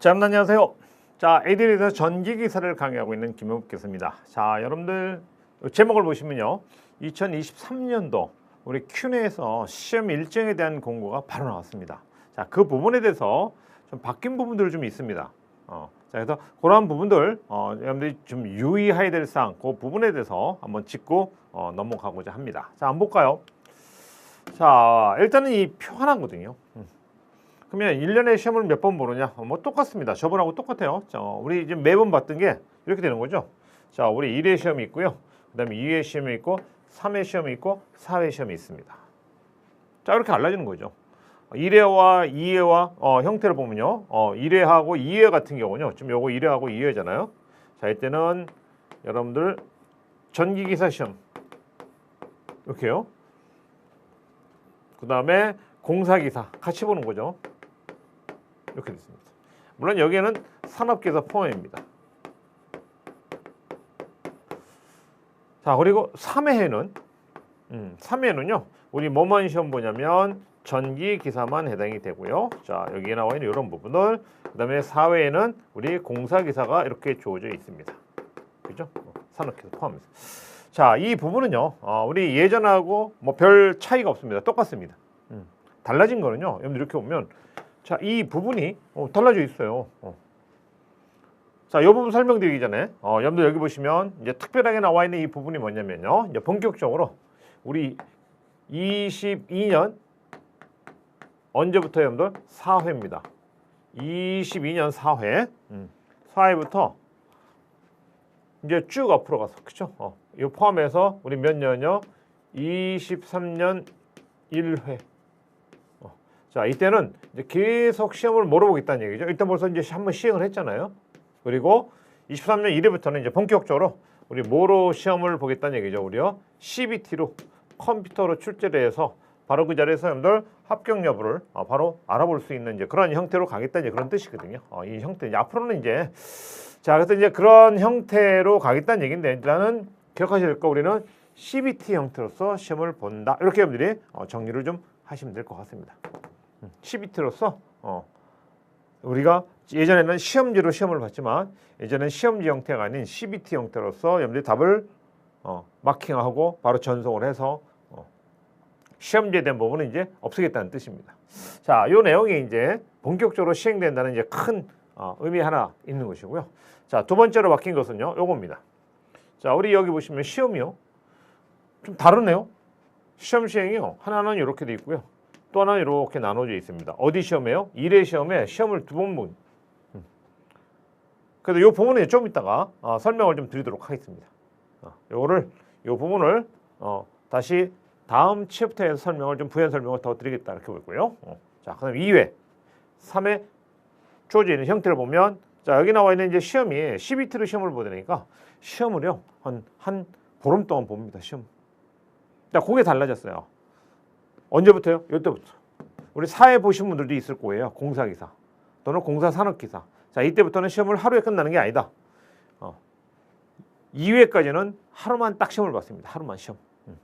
자, 여러분 안녕하세요. 자, 에디에서 전기 기사를 강의하고 있는 김용욱 교수입니다. 자, 여러분들 제목을 보시면요. 2023년도 우리 큐네에서 시험 일정에 대한 공고가 바로 나왔습니다. 자, 그 부분에 대해서 좀 바뀐 부분들이 좀 있습니다. 어, 자, 그래서 그러한 부분들 어, 여러분들이 좀 유의해야 될 사항, 그 부분에 대해서 한번 짚고 어, 넘어가고자 합니다. 자, 한번 볼까요? 자, 일단은 이 표 하나거든요. 음. 그러면 1년에 시험을 몇 번 보느냐? 어, 뭐 똑같습니다. 저번하고 똑같아요. 자, 우리 지금 매번 봤던 게 이렇게 되는 거죠. 자, 우리 1회 시험이 있고요. 그 다음에 2회 시험이 있고 3회 시험이 있고 4회 시험이 있습니다. 자, 이렇게 갈라지는 거죠. 1회와 2회와 어, 형태를 보면요. 어, 1회하고 2회 같은 경우는요. 지금 요거 1회하고 2회잖아요. 자, 이때는 여러분들 전기기사 시험 이렇게요. 그 다음에 공사기사 같이 보는 거죠. 이렇게 됐습니다. 물론 여기에는 산업계사 포함입니다. 자 그리고 3회에는 음, 3회는요 우리 뭐만 시험 보냐면 전기 기사만 해당이 되고요. 자 여기에 나와 있는 이런 부분을 그다음에 4회에는 우리 공사 기사가 이렇게 주어져 있습니다. 그죠? 어, 산업기사 포함해서. 자 이 부분은요 어, 우리 예전하고 뭐 별 차이가 없습니다. 똑같습니다. 음, 달라진 거는요 여러분 이렇게 보면 자 이 부분이 어, 달라져 있어요. 어. 자, 이 부분 설명드리기 전에 어, 여러분들 여기 보시면 이제 특별하게 나와 있는 이 부분이 뭐냐면요. 이제 본격적으로 우리 22년 언제부터 여러분들 4회입니다. 22년 4회. 음, 4회부터 이제 쭉 앞으로 가서 그죠? 어, 이 포함해서 우리 몇 년요? 23년 1회. 어, 자, 이때는 이제 계속 시험을 물어보겠다는 얘기죠. 일단 벌써 이제 한번 시행을 했잖아요. 그리고 23년 1회부터는 이제 본격적으로 우리 뭐로 시험을 보겠다는 얘기죠. 우리요. CBT로 컴퓨터로 출제를 해서 바로 그 자리에서 여러분들 합격 여부를 어, 바로 알아볼 수 있는 이제 그런 형태로 가겠다는 이제 그런 뜻이거든요. 어, 이 형태 이제 앞으로는 이제 자 그래서 이제 그런 형태로 가겠다는 얘기인데 일단은 기억하셔야 될거 우리는 CBT 형태로서 시험을 본다 이렇게 여러분들이 어, 정리를 좀 하시면 될 것 같습니다. 음, CBT로서 어, 우리가 예전에는 시험지로 시험을 봤지만 예전엔 시험지 형태가 아닌 CBT 형태로서 여러분들이 답을 어, 마킹하고 바로 전송을 해서 어, 시험지에 대한 부분은 이제 없애겠다는 뜻입니다. 자, 이 내용이 이제 본격적으로 시행된다는 이제 큰 어, 의미 하나 있는 것이고요. 자, 두 번째로 바뀐 것은요, 요겁니다. 자, 우리 여기 보시면 시험이요. 좀 다르네요. 시험 시행이요. 하나는 이렇게 돼 있고요. 또 하나는 이렇게 나눠져 있습니다. 어디 시험에요? 1회 시험에 시험을 두 번 본. 음. 그래서 이 부분은 좀 이따가 어, 설명을 좀 드리도록 하겠습니다. 어, 요거를 요 부분을 어, 다시 다음 챕터에서 설명을 좀 부연 설명을 더 드리겠다 이렇게 보고요. 어. 자, 그다음 2회, 3회 주어져 있는 형태를 보면 자 여기 나와 있는 이제 시험이 CBT로 시험을 보니까 시험을요 한 한 보름 동안 봅니다 시험. 자, 그게 달라졌어요. 언제부터요? 이때부터. 우리 사회 보신 분들도 있을 거예요. 공사기사 또는 공사산업기사. 자, 이때부터는 시험을 하루에 끝나는 게 아니다. 어. 2회까지는 하루만 딱 시험을 봤습니다. 하루만 시험. 음.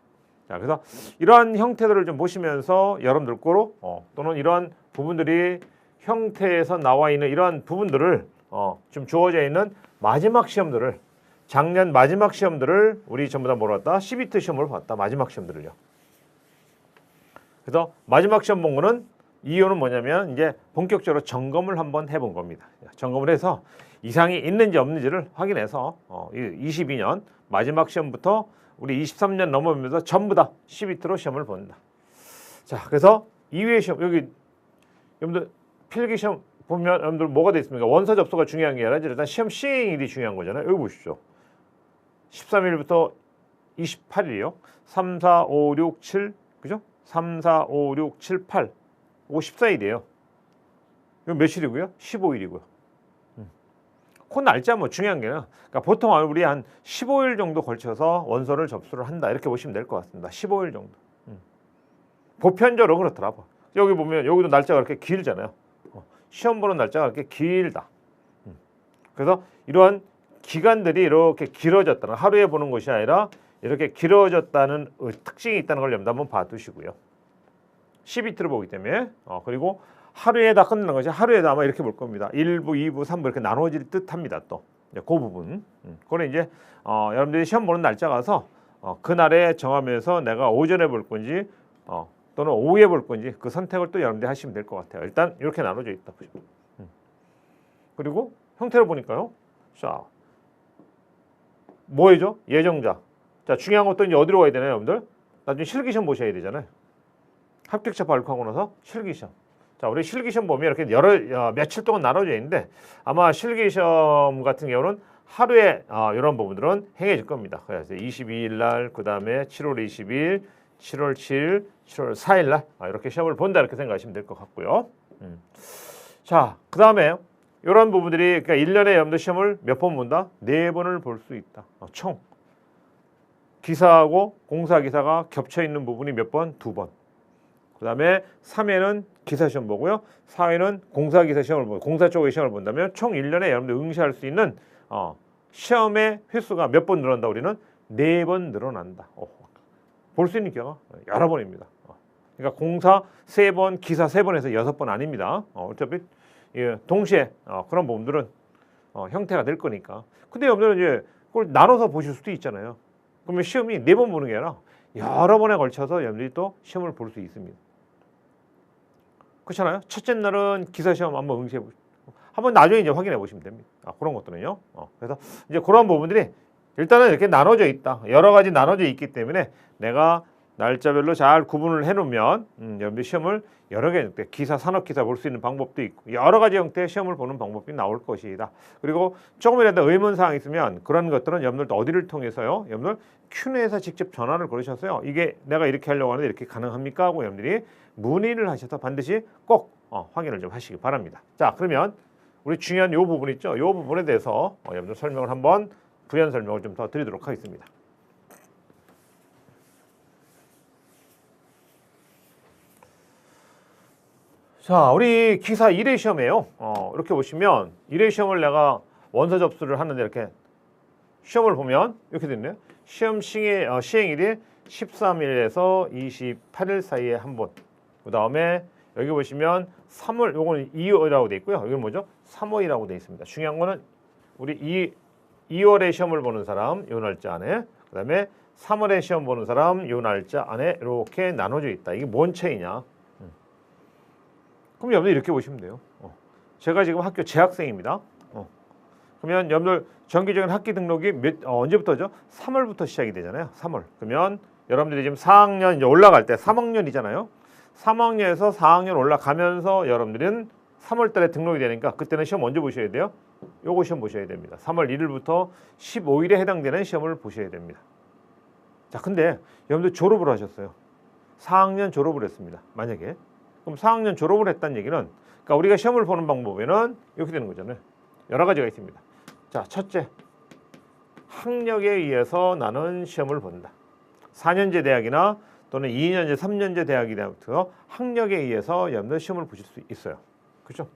자, 그래서 이러한 형태들을 좀 보시면서 여러분들 거로 어, 또는 이러한 부분들이 형태에서 나와 있는 이러한 부분들을 어, 좀 주어져 있는 마지막 시험들을 작년 마지막 시험들을 우리 전부 다 몰았다. 12트 시험을 봤다. 마지막 시험들을요. 그래서 마지막 시험 본 거는 이유는 뭐냐면 이제 본격적으로 점검을 한번 해본 겁니다. 점검을 해서 이상이 있는지 없는지를 확인해서 어, 22년 마지막 시험부터 우리 23년 넘어오면서 전부 다 12트로 시험을 본다. 자, 그래서 2회 시험 여기 여러분들 필기 시험 보면 여러분들 뭐가 돼 있습니까? 원서 접수가 중요한 게 아니라 일단 시험 시행일이 중요한 거잖아요. 여기 보십시오. 13일부터 28일이요. 3, 4, 5, 6, 7 그죠? 3, 4, 5, 6, 7, 8 5, 14일이에요. 이거 며칠이고요? 15일이고요. 음. 그 날짜 뭐 중요한 게 아니라 그러니까 보통 우리 한 15일 정도 걸쳐서 원서를 접수를 한다 이렇게 보시면 될 것 같습니다. 15일 정도. 음. 보편적으로 그렇더라고. 여기 보면 여기도 날짜가 이렇게 길잖아요. 어, 시험 보는 날짜가 이렇게 길다. 음. 그래서 이러한 기간들이 이렇게 길어졌다는 하루에 보는 것이 아니라 이렇게 길어졌다는 특징이 있다는 걸 여러분 한번 봐두시고요. 12트를 보기 때문에 어, 그리고 하루에 다 끝내는 것이 하루에도 아마 이렇게 볼 겁니다. 1부, 2부, 3부 이렇게 나눠질 듯합니다. 또 그 부분. 음, 그거는 이제 어, 여러분들이 시험 보는 날짜 가서 어, 그날에 정하면서 내가 오전에 볼 건지 어, 또는 오후에 볼 건지 그 선택을 또 여러분들이 하시면 될 것 같아요. 일단 이렇게 나눠져 있다. 음. 그리고 형태를 보니까요. 자, 뭐예죠? 예정자. 자, 중요한 것도 이제 어디로 가야 되나요, 여러분들? 나중에 실기시험 보셔야 되잖아요. 합격자 발표하고 나서 실기시험. 자, 우리 실기시험 보면 이렇게 여러 어, 며칠 동안 나눠져 있는데 아마 실기시험 같은 경우는 하루에 어, 이런 부분들은 행해질 겁니다. 그래서 22일 날, 그 다음에 7월 20일, 7월 7일, 7월 4일 날 아, 이렇게 시험을 본다 이렇게 생각하시면 될 것 같고요. 음. 자, 그 다음에 이런 부분들이 그러니까 1년에 여러분들 시험을 몇 번 본다? 네 번을 볼 수 있다. 어, 총. 기사하고 공사 기사가 겹쳐 있는 부분이 몇 번? 두 번. 그다음에 3회는 기사 시험 보고요. 4회는 공사 기사 시험을 보고 공사 쪽의 시험을 본다면 총 1년에 여러분들 응시할 수 있는 어, 시험의 횟수가 몇 번 늘어난다 우리는 네 번 늘어난다. 어, 볼 수 있는 기회가 여러 번입니다. 어, 그러니까 공사 세 번, 기사 세 번에서 여섯 번 아닙니다. 어, 어차피 예, 동시에 어, 그런 부분들은 어, 형태가 될 거니까. 근데 여러분들은 이제 그걸 나눠서 보실 수도 있잖아요. 그러면 시험이 네 번 보는 게 아니라 여러 번에 걸쳐서 여러분들이 또 시험을 볼 수 있습니다. 그렇잖아요. 첫째 날은 기사 시험 한번 응시해 보시고 한번 나중에 이제 확인해 보시면 됩니다. 아, 그런 것들은요. 어, 그래서 이제 그런 부분들이 일단은 이렇게 나눠져 있다. 여러 가지 나눠져 있기 때문에 내가 날짜별로 잘 구분을 해놓으면 음, 여러분들 시험을 여러 개 형태, 기사, 산업 기사 볼 수 있는 방법도 있고 여러 가지 형태의 시험을 보는 방법이 나올 것이다. 그리고 조금이라도 의문 사항 있으면 그런 것들은 여러분들 어디를 통해서요? 여러분들 Q&A에서 직접 전화를 걸으셨어요. 이게 내가 이렇게 하려고 하는데 이렇게 가능합니까? 하고 여러분들이 문의를 하셔서 반드시 꼭 어, 확인을 좀 하시기 바랍니다. 자, 그러면 우리 중요한 요 부분 있죠? 요 부분에 대해서 어, 여러분들 설명을 한번 부연 설명을 좀 더 드리도록 하겠습니다. 자, 우리 기사 1회 시험이에요. 어, 이렇게 보시면 1회 시험을 내가 원서 접수를 하는데 이렇게 시험을 보면 이렇게 됐네요. 시험 시행, 어, 시행일이 13일에서 28일 사이에 한 번. 그 다음에 여기 보시면 3월, 요거는 2월이라고 돼 있고요. 여기는 뭐죠? 3월이라고 돼 있습니다. 중요한 거는 우리 이 2월에 시험을 보는 사람 요 날짜 안에 그 다음에 3월에 시험 보는 사람 요 날짜 안에 이렇게 나눠져 있다. 이게 뭔 차이냐? 음. 그럼 여러분들 이렇게 보시면 돼요. 어. 제가 지금 학교 재학생입니다. 어. 그러면 여러분들 정기적인 학기 등록이 몇, 어, 언제부터죠? 3월부터 시작이 되잖아요. 3월. 그러면 여러분들이 지금 4학년 이제 올라갈 때 3학년이잖아요. 3학년에서 4학년 올라가면서 여러분들은 3월 달에 등록이 되니까 그때는 시험 언제 보셔야 돼요? 요거 시험 보셔야 됩니다. 3월 1일부터 15일에 해당되는 시험을 보셔야 됩니다. 자, 근데 여러분들 졸업을 하셨어요. 4학년 졸업을 했습니다. 만약에. 그럼 4학년 졸업을 했다는 얘기는 그러니까 우리가 시험을 보는 방법에는 이렇게 되는 거잖아요. 여러 가지가 있습니다. 자, 첫째. 학력에 의해서 나는 시험을 본다. 4년제 대학이나 또는 2년제, 3년제 대학이 되부터 학력에 의해서 여러분들 시험을 보실 수 있어요. 그죠?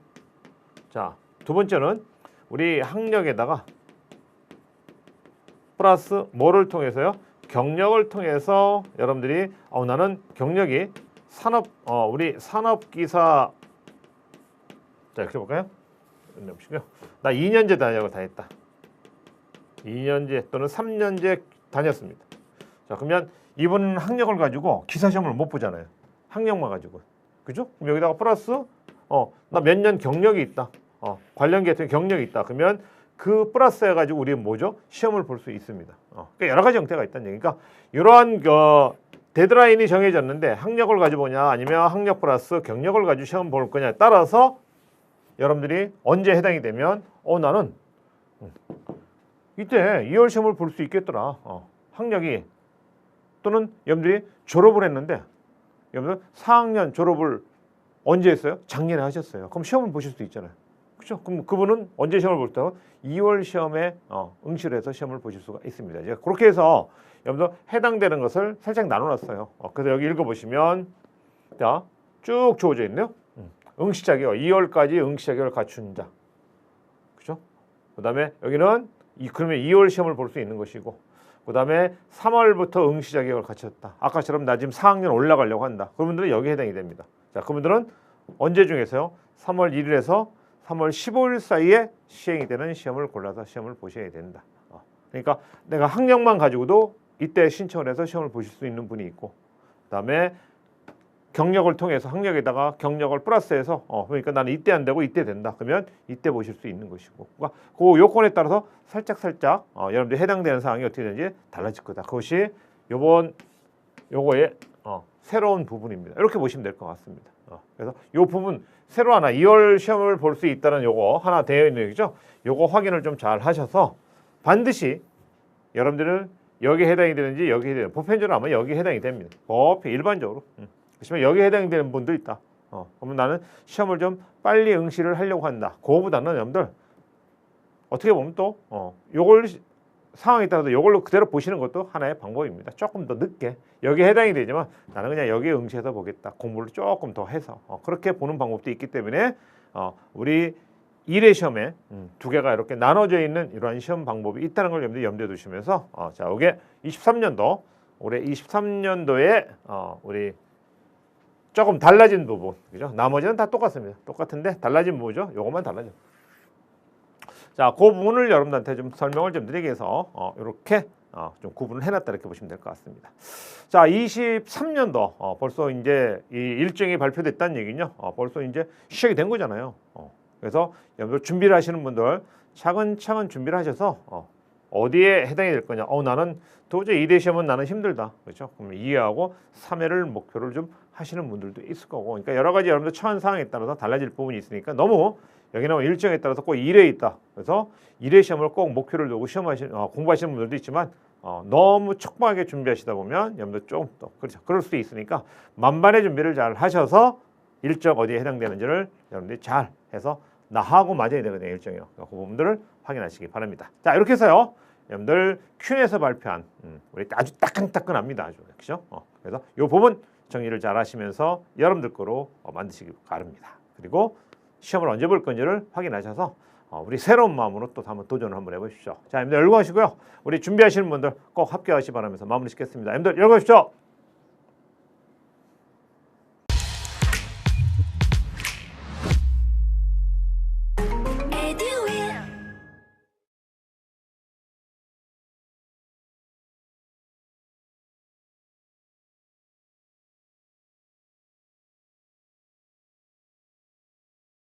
자, 두 번째는 우리 학력에다가 플러스 뭐를 통해서요? 경력을 통해서 여러분들이 어, 나는 경력이 산업 어, 우리 산업 기사 자 이렇게 볼까요? 보시고요. 나 2년제 다녀고 다 했다. 2년제 또는 3년제 다녔습니다. 자 그러면 이번 학력을 가지고 기사 시험을 못 보잖아요. 학력만 가지고 그죠? 그럼 여기다가 플러스 어 나 몇 년 경력이 있다. 어 관련 계통의 경력이 있다. 그러면 그 플러스 해가지고 우리는 뭐죠? 시험을 볼 수 있습니다. 어, 그러니까 여러 가지 형태가 있다는 얘기니까 이러한 어, 데드라인이 정해졌는데 학력을 가지고 보냐 아니면 학력 플러스 경력을 가지고 시험 볼 거냐에 따라서 여러분들이 언제 해당이 되면 어 나는 음, 이때 2월 시험을 볼 수 있겠더라. 어, 학력이 또는 여러분들이 졸업을 했는데 여러분들 4학년 졸업을 언제 했어요? 작년에 하셨어요. 그럼 시험을 보실 수 있잖아요. 그렇죠? 그럼 그분은 언제 시험을 볼까요? 2월 시험에 어, 응시를 해서 시험을 보실 수가 있습니다. 제가 그렇게 해서 여러분들 해당되는 것을 살짝 나눠놨어요. 어, 그래서 여기 읽어보시면 자, 쭉 주어져 있네요. 음, 응시 자격 2월까지 응시 자격을 갖춘 자. 그죠? 그 다음에 여기는 이 그러면 2월 시험을 볼 수 있는 것이고 그 다음에 3월부터 응시 자격을 갖췄다. 아까처럼 나 지금 4학년 올라가려고 한다. 그분들은 여기 해당이 됩니다. 자, 그분들은 언제 중에서요? 3월 1일에서 3월 15일 사이에 시행이 되는 시험을 골라서 시험을 보셔야 된다. 어, 그러니까 내가 학력만 가지고도 이때 신청을 해서 시험을 보실 수 있는 분이 있고 그다음에 경력을 통해서 학력에다가 경력을 플러스해서 어 그러니까 나는 이때 안 되고 이때 된다 그러면 이때 보실 수 있는 것이고 그러니까 그 요건에 따라서 살짝 살짝 어 여러분들 해당되는 사항이 어떻게 되는지 달라질 거다 그것이 요번 요거의 어 새로운 부분입니다 이렇게 보시면 될 것 같습니다 어 그래서 요 부분 새로 하나 2월 시험을 볼 수 있다는 요거 하나 되어 있는 얘기죠 요거 확인을 좀 잘 하셔서 반드시 여러분들은 여기에 해당이 되는지 여기에 해당 보편적으로 아마 여기에 해당이 됩니다 보편 일반적으로 음. 그렇지만 여기에 해당되는 분도 있다. 어, 그러면 나는 시험을 좀 빨리 응시를 하려고 한다. 그거보다는 여러분들 어떻게 보면 또 어, 요걸 시- 상황에 따라서 요걸로 그대로 보시는 것도 하나의 방법입니다. 조금 더 늦게 여기에 해당이 되지만 나는 그냥 여기에 응시해서 보겠다. 공부를 조금 더 해서 어, 그렇게 보는 방법도 있기 때문에 어, 우리 일회 시험에 음, 두 개가 이렇게 나눠져 있는 이러한 시험 방법이 있다는 걸 여러분들 염두에 두시면서 어, 자 이게 23년도 올해 23년도에 어, 우리 조금 달라진 부분, 그죠? 나머지는 다 똑같습니다. 똑같은데 달라진 부분이죠. 요것만 달라져. 자, 그 부분을 여러분들한테 좀 설명을 좀 드리기 위해서 어, 이렇게 어, 좀 구분을 해놨다 이렇게 보시면 될 것 같습니다. 자, 23년도 어, 벌써 이제 이 일정이 발표됐다는 얘기는요. 어, 벌써 이제 시작이 된 거잖아요. 어, 그래서 여러분들 준비를 하시는 분들 차근차근 준비를 하셔서 어, 어디에 해당이 될 거냐? 어 나는 도저히 이대 시험은 나는 힘들다. 그렇죠? 그러면 2회하고 3회를 목표를 좀 하시는 분들도 있을 거고. 그러니까 여러 가지 여러분들 처한 상황에 따라서 달라질 부분이 있으니까 너무 여기는 일정에 따라서 꼭 1회 있다. 그래서 1회 시험을 꼭 목표를 두고 시험하시는 어, 공부하시는 분들도 있지만 어, 너무 촉박하게 준비하시다 보면 여러분들 조금 더 그렇죠. 그럴 수도 있으니까 만반의 준비를 잘 하셔서 일정 어디에 해당되는지를 여러분들이 잘 해서 나하고 맞아야 되거든요 일정이요. 그 부분들을 확인하시기 바랍니다. 자 이렇게 해서요. 여러분들 큐에서 발표한 음, 우리 아주 따끈따끈합니다. 아주 그렇죠? 어, 그래서 이 부분 정리를 잘 하시면서 여러분들 거로 어, 만드시기 바랍니다. 그리고 시험을 언제 볼 건지를 확인하셔서 어, 우리 새로운 마음으로 또 한번 도전을 한번 해보십시오. 자, 여러분들 열공하시고요. 우리 준비하시는 분들 꼭 합격하시 기 바라면서 마무리 짓겠습니다. 여러분들 열공하십시오.